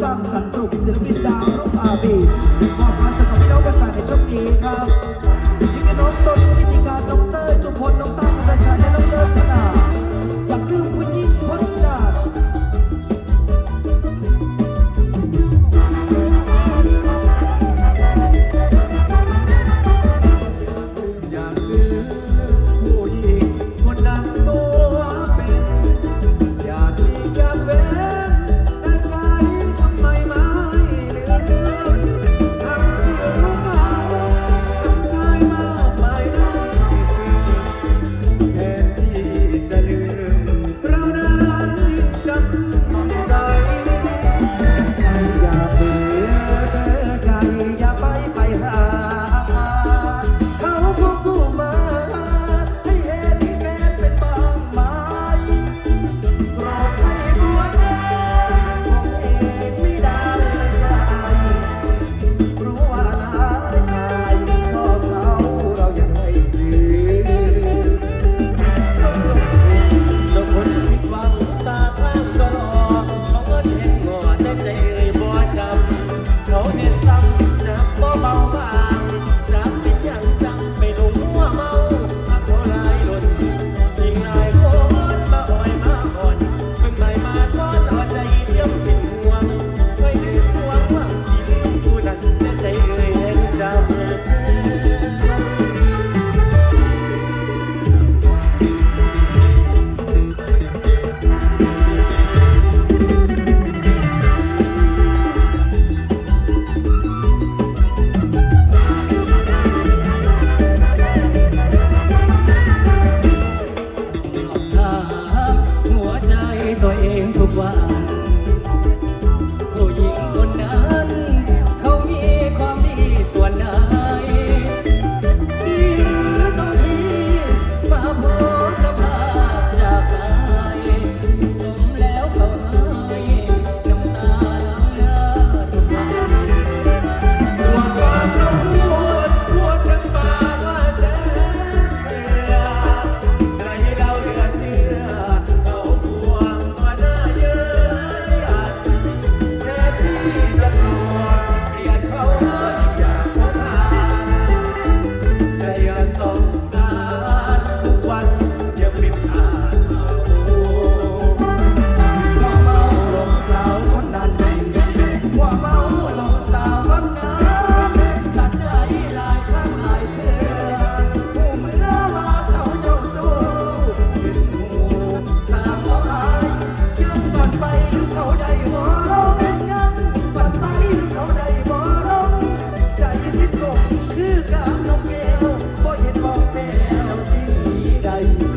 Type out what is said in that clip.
สร้างสรรค์กลุ่มศิลปินดาวรุ่งอาบีมอบมาสำหรับพี่น้องแฟนๆในช่วงนี้ครับ ตัวเอง life.